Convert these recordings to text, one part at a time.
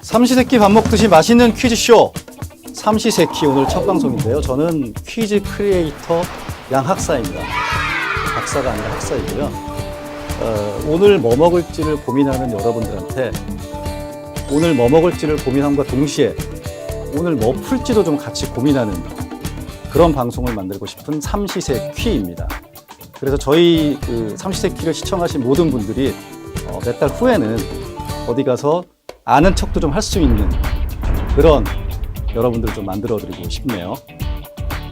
삼시세끼 밥 먹듯이 맛있는 퀴즈쇼 삼시세끼 오늘 첫 방송인데요. 저는 퀴즈 크리에이터 양학사입니다. 박사가 아니라 학사이고요. 어, 오늘 뭐 먹을지를 고민하는 여러분들한테 오늘 뭐 먹을지를 고민함과 동시에 오늘 뭐 풀지도 좀 같이 고민하는 그런 방송을 만들고 싶은 삼시세퀴입니다. 그래서 저희 그 삼시세끼를 시청하신 모든 분들이 어, 몇달 후에는 어디 가서 아는 척도 좀 할 수 있는 그런 여러분들 좀 만들어 드리고 싶네요.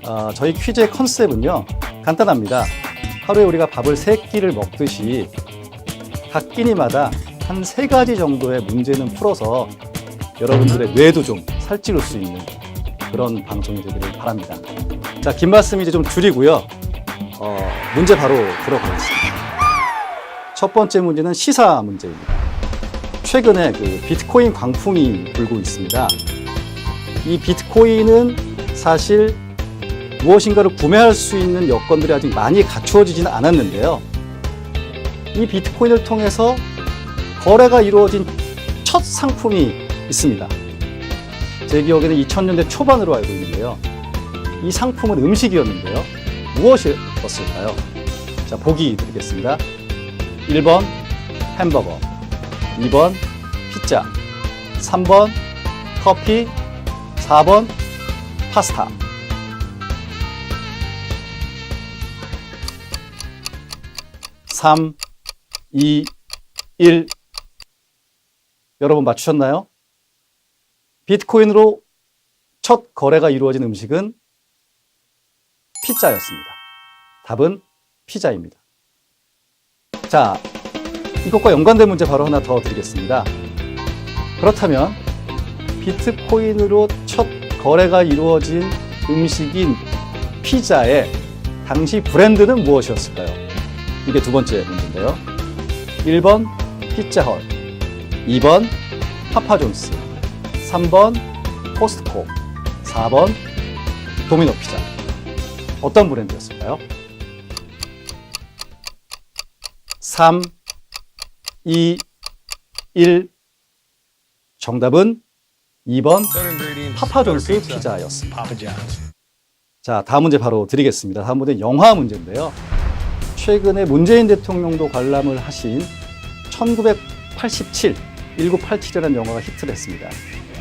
아, 저희 퀴즈의 컨셉은요, 간단합니다. 하루에 우리가 밥을 세 끼를 먹듯이 각 끼니마다 한 세 가지 정도의 문제는 풀어서 여러분들의 뇌도 좀 살찌울 수 있는 그런 방송이 되기를 바랍니다. 자, 긴 말씀 이제 좀 줄이고요. 어, 문제 바로 들어가겠습니다. 첫 번째 문제는 시사 문제입니다. 최근에 그 비트코인 광풍이 불고 있습니다. 이 비트코인은 사실 무엇인가를 구매할 수 있는 여건들이 아직 많이 갖추어지지는 않았는데요. 이 비트코인을 통해서 거래가 이루어진 첫 상품이 있습니다. 제 기억에는 2000년대 초반으로 알고 있는데요. 이 상품은 음식이었는데요. 무엇이었을까요? 자, 보기 드리겠습니다. 1번 햄버거, 2번 피자, 3번 커피, 4번 파스타. 삼, 이, 일. 여러분 맞추셨나요? 비트코인으로 첫 거래가 이루어진 음식은 피자였습니다. 답은 피자입니다. 자, 이것과 연관된 문제 바로 하나 더 드리겠습니다. 그렇다면 비트코인으로 첫 거래가 이루어진 음식인 피자의 당시 브랜드는 무엇이었을까요? 이게 두 번째 문제인데요. 1번 피자헛, 2번 파파존스, 3번 포스트코, 4번 도미노 피자. 어떤 브랜드였을까요? 3, 2, 1. 정답은 2번 파파존스 피자였습니다. 자, 다음 문제 바로 드리겠습니다. 다음 문제는 영화 문제인데요. 최근에 문재인 대통령도 관람을 하신 1987, 1987이라는 영화가 히트를 했습니다.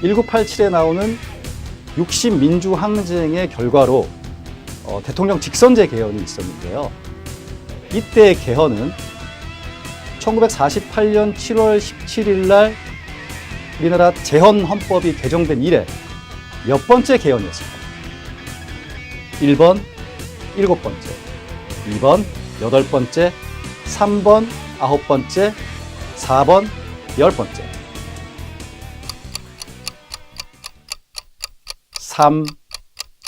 1987에 나오는 60 민주 항쟁의 결과로 어, 대통령 직선제 개헌이 있었는데요. 이때의 개헌은 1948년 7월 17일 날 우리나라 재헌 헌법이 개정된 이래 몇 번째 개헌이었을까요? 1번 일곱 번째, 2번 여덟 번째, 3번 아홉 번째, 4번 열 번째. 3,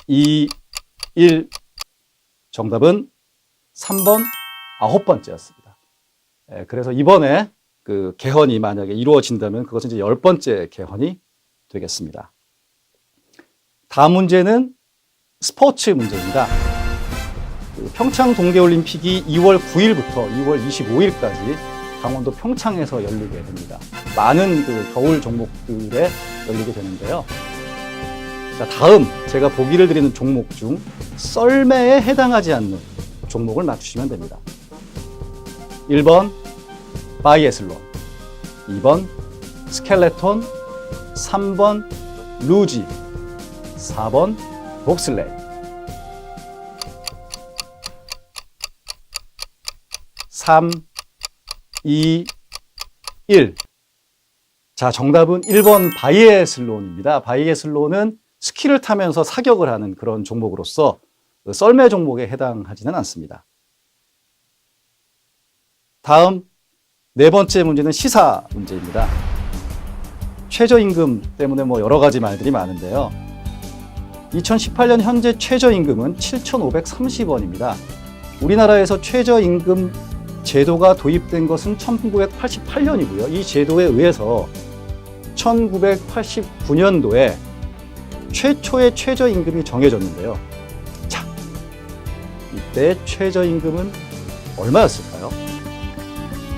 2, 1. 정답은 3번 아홉 번째였습니다. 예, 그래서 이번에 그 개헌이 만약에 이루어진다면 그것은 이제 열 번째 개헌이 되겠습니다. 다음 문제는 스포츠 문제입니다. 그 평창 동계올림픽이 2월 9일부터 2월 25일까지 강원도 평창에서 열리게 됩니다. 많은 그 겨울 종목들에 열리게 되는데요. 자, 다음 제가 보기를 드리는 종목 중 썰매에 해당하지 않는 종목을 맞추시면 됩니다. 1번 바이애슬론, 2번 스켈레톤, 3번 루지, 4번 봅슬레이. 3, 2, 1. 자, 정답은 1번 바이애슬론입니다. 바이애슬론은 스키를 타면서 사격을 하는 그런 종목으로서 그 썰매 종목에 해당하지는 않습니다. 다음 네 번째 문제는 시사 문제입니다. 최저임금 때문에 뭐 여러 가지 말들이 많은데요. 2018년 현재 최저임금은 7,530원입니다. 우리나라에서 최저임금 제도가 도입된 것은 1988년이고요. 이 제도에 의해서 1989년도에 최초의 최저임금이 정해졌는데요. 자, 이때 최저임금은 얼마였을까요?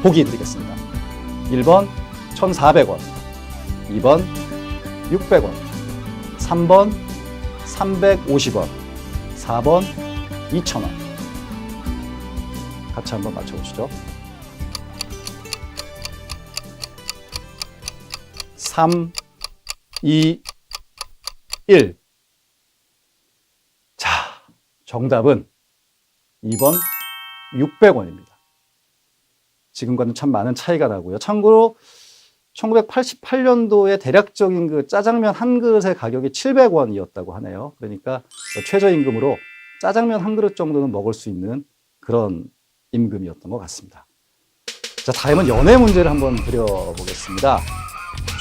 보기 드리겠습니다. 1번 1,400원, 2번 600원, 3번 350원, 4번 2,000원. 같이 한번 맞춰보시죠. 3, 2, 1. 자, 정답은 2번 600원입니다. 지금과는 참 많은 차이가 나고요. 참고로 1988년도에 대략적인 그 짜장면 한 그릇의 가격이 700원이었다고 하네요. 그러니까 최저임금으로 짜장면 한 그릇 정도는 먹을 수 있는 그런 임금이었던 것 같습니다. 자, 다음은 연애 문제를 한번 드려보겠습니다.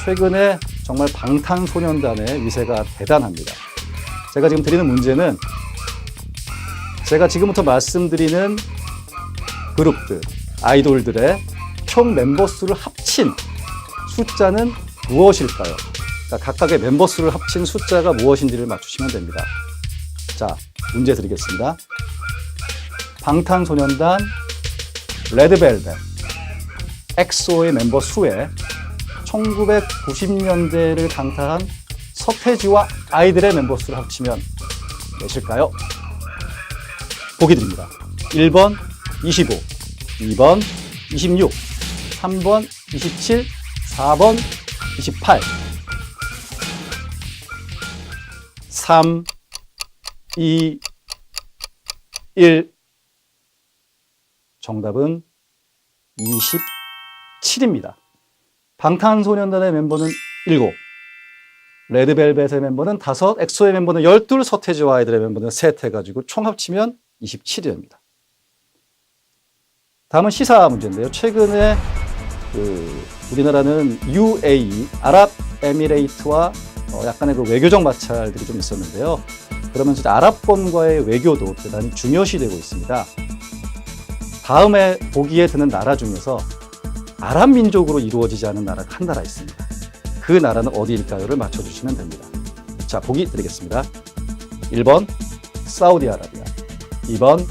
최근에 정말 방탄소년단의 위세가 대단합니다. 제가 지금 드리는 문제는 제가 지금부터 말씀드리는 그룹들, 아이돌들의 총 멤버 수를 합친 숫자는 무엇일까요? 그러니까 각각의 멤버 수를 합친 숫자가 무엇인지를 맞추시면 됩니다. 자, 문제 드리겠습니다. 방탄소년단, 레드벨벳, 엑소의 멤버 수에 1990년대를 강타한 서태지와 아이들의 멤버 수를 합치면 몇일까요? 보기 드립니다. 1번 25, 2번 26, 3번 27, 4번 28, 3, 2, 1. 정답은 27입니다. 방탄소년단의 멤버는 7, 레드벨벳의 멤버는 5, 엑소의 멤버는 12, 서태지와 아이들의 멤버는 3 해가지고 총 합치면 27입니다. 다음은 시사 문제인데요. 최근에 그 우리나라는 UAE, 아랍에미레이트와 어 약간의 그 외교적 마찰들이 좀 있었는데요. 그러면서 아랍권과의 외교도 대단히 중요시되고 있습니다. 다음에 보기에 드는 나라 중에서 아랍 민족으로 이루어지지 않은 나라가 한 나라 있습니다. 그 나라는 어디일까요를 맞춰주시면 됩니다. 자, 보기 드리겠습니다. 1번 사우디아라비아, 2번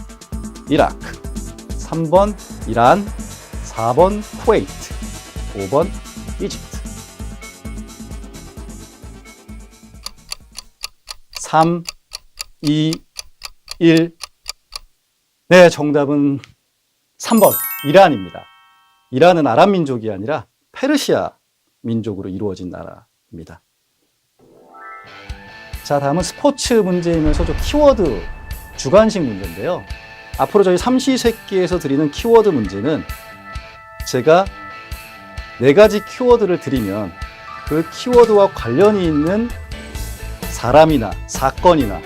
이라크, 3번 이란, 4번 쿠웨이트, 5번 이집트. 3, 2, 1. 네, 정답은 3번 이란입니다. 이란은 아랍 민족이 아니라 페르시아 민족으로 이루어진 나라입니다. 자, 다음은 스포츠 문제이면서 좀 키워드 주관식 문제인데요. 앞으로 저희 삼시세끼에서 드리는 키워드 문제는 제가 네 가지 키워드를 드리면 그 키워드와 관련이 있는 사람이나 사건이나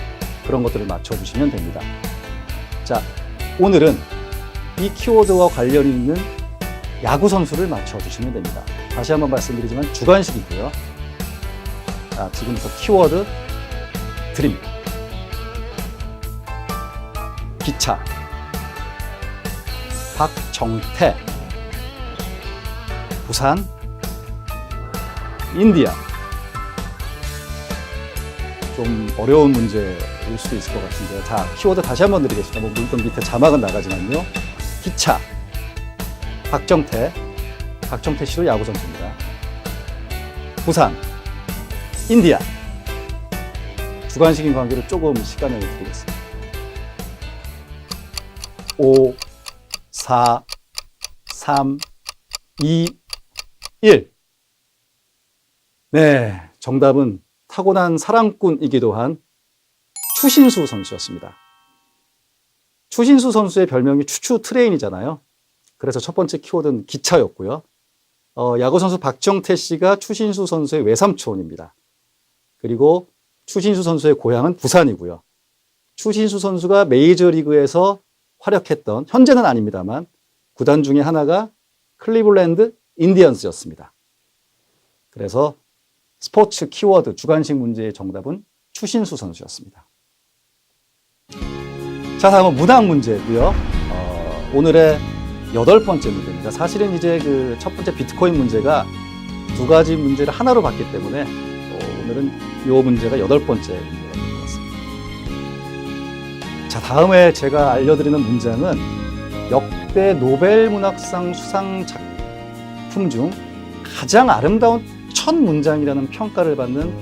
그런 것들을 맞춰주시면 됩니다. 자, 오늘은 이 키워드와 관련이 있는 야구 선수를 맞춰주시면 됩니다. 다시 한번 말씀드리지만 주관식이고요. 자, 지금부터 키워드 드립니다. 기차, 박정태, 부산, 인디아. 좀 어려운 문제일 수도 있을 것 같은데요. 자, 키워드 다시 한번 드리겠습니다. 뭐 물론 밑에 자막은 나가지만요. 기차, 박정태, 박정태 씨도 야구 선수입니다. 부산, 인디아. 주관식인 관계로 조금 시간을 드리겠습니다. 5, 4, 3, 2, 1. 네, 정답은 타고난 사랑꾼이기도 한 추신수 선수였습니다. 추신수 선수의 별명이 추추 트레인이잖아요. 그래서 첫 번째 키워드는 기차였고요. 어, 야구 선수 박정태 씨가 추신수 선수의 외삼촌입니다. 그리고 추신수 선수의 고향은 부산이고요. 추신수 선수가 메이저리그에서 활약했던 현재는 아닙니다만 구단 중에 하나가 클리블랜드 인디언스였습니다. 그래서 스포츠 키워드 주관식 문제의 정답은 추신수 선수였습니다. 자, 다음은 문학 문제고요. 어, 오늘의 여덟 번째 문제입니다. 사실은 이제 그 첫 번째 비트코인 문제가 두 가지 문제를 하나로 봤기 때문에 어, 오늘은 이 문제가 여덟 번째 다음에 제가 알려드리는 문장은 역대 노벨 문학상 수상 작품 중 가장 아름다운 첫 문장이라는 평가를 받는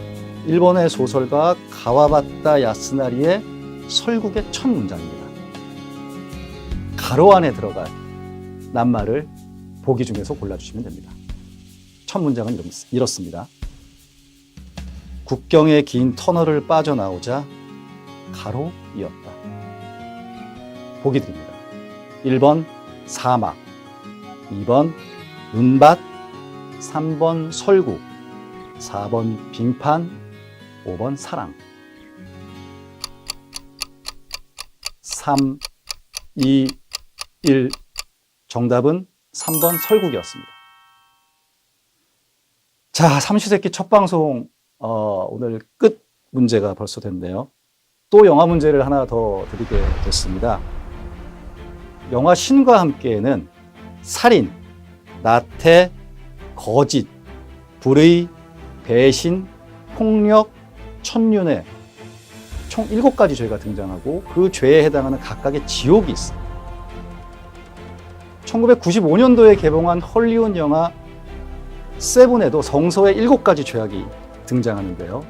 일본의 소설가 가와바타 야스나리의 설국의 첫 문장입니다. 가로 안에 들어갈 낱말을 보기 중에서 골라주시면 됩니다. 첫 문장은 이렇- 이렇습니다. 국경의 긴 터널을 빠져나오자 가로이었다. 보기 드립니다. 1번 사막, 2번 눈밭, 3번 설국, 4번 빙판, 5번 사랑. 3, 2, 1. 정답은 3번 설국이었습니다. 자, 삼시세끼 첫 방송, 어, 오늘 끝 문제가 벌써 됐네요. 또 영화 문제를 하나 더 드리게 됐습니다. 영화 신과 함께에는 살인, 나태, 거짓, 불의, 배신, 폭력, 천륜회 총 7가지 죄가 등장하고 그 죄에 해당하는 각각의 지옥이 있습니다. 1995년도에 개봉한 헐리우드 영화 세븐에도 성서의 7가지 죄악이 등장하는데요.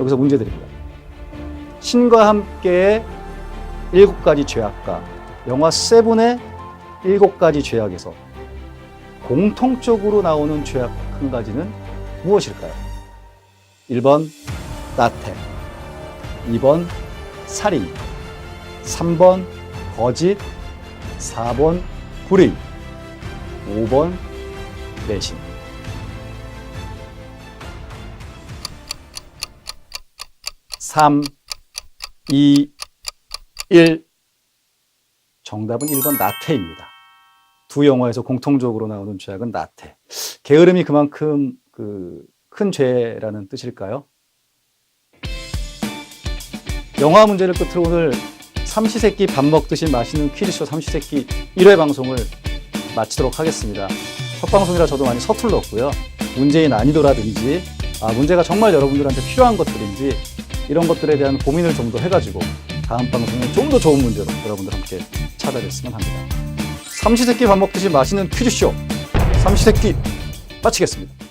여기서 문제 드립니다. 신과 함께의 7가지 죄악과 영화 세븐의 7가지 죄악에서 공통적으로 나오는 죄악 한 가지는 무엇일까요? 1번 나태, 2번 살인, 3번 거짓, 4번 불의, 5번 배신. 삼, 이, 일. 정답은 1번 나태입니다. 두 영화에서 공통적으로 나오는 죄악은 나태. 게으름이 그만큼 그 큰 죄라는 뜻일까요? 영화 문제를 끝으로 오늘 삼시세끼 밥 먹듯이 맛있는 퀴즈쇼 삼시세끼 1회 방송을 마치도록 하겠습니다. 첫 방송이라 저도 많이 서툴렀고요. 문제의 난이도라든지 아, 문제가 정말 여러분들한테 필요한 것들인지 이런 것들에 대한 고민을 좀 더 해가지고 다음 방송에 좀더 좋은 문제로 여러분들 함께 찾아뵀으면 합니다. 삼시세끼 밥 먹듯이 맛있는 퀴즈쇼 삼시세끼 마치겠습니다.